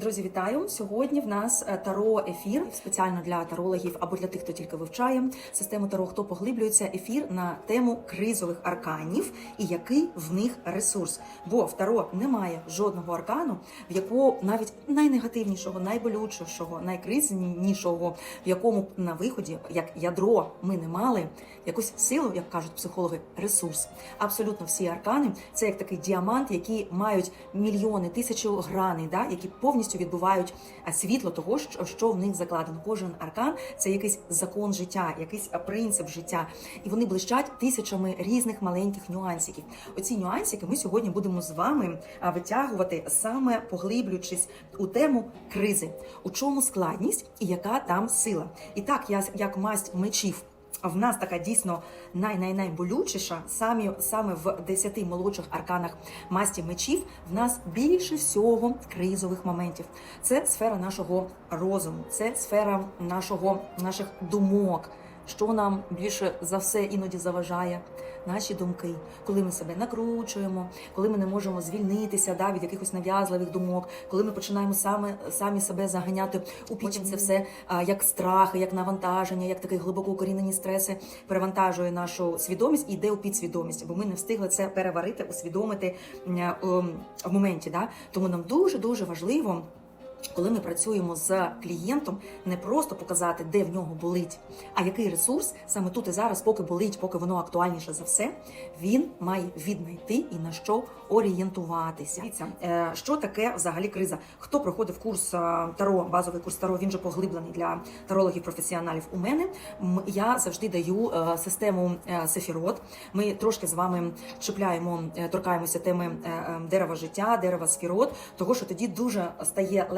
Друзі, вітаю! Сьогодні в нас е, таро ефір спеціально для тарологів або для тих, хто тільки вивчає систему таро, хто поглиблюється ефір на тему кризових арканів і який в них ресурс. Бо в таро немає жодного аркану, в якого навіть найнегативнішого, найболючішого, найкризнішого, в якому на виході, як ядро, ми не мали якусь силу, як кажуть психологи, ресурс. Абсолютно всі аркани це як такий діамант, які мають мільйони, тисячу граней, да, які повністю відбувають світло того, що, в них закладено. Кожен аркан це якийсь закон життя, якийсь принцип життя, і вони блищать тисячами різних маленьких нюансиків. Оці нюансики ми сьогодні будемо з вами витягувати саме поглиблюючись у тему кризи, у чому складність і яка там сила. І так, я як масть мечів. В нас така дійсно най-най-найболючіша, самі саме в 10 молодших арканах масті мечів. В нас більше всього кризових моментів. Це сфера нашого розуму, це сфера нашого наших думок. Що нам більше за все іноді заважає наші думки, коли ми себе накручуємо, коли ми не можемо звільнитися да, від якихось нав'язливих думок, коли ми починаємо саме самі себе заганяти у піч. Це все а, як страхи, як навантаження, як такі глибоко укорінені стреси перевантажує нашу свідомість і йде у підсвідомість, бо ми не встигли це переварити, усвідомити в моменті. Да? Тому нам дуже дуже важливо. Коли ми працюємо з клієнтом, не просто показати, де в нього болить, а який ресурс саме тут і зараз, поки болить, поки воно актуальніше за все, він має віднайти і на що орієнтуватися. Е, що таке взагалі криза? Хто проходив курс е, таро, базовий курс таро, він же поглиблений для тарологів професіоналів. У мене я завжди даю е, систему сефірот. Ми трошки з вами чіпляємо, торкаємося теми дерева життя, дерева сфірот, того що тоді дуже стає легко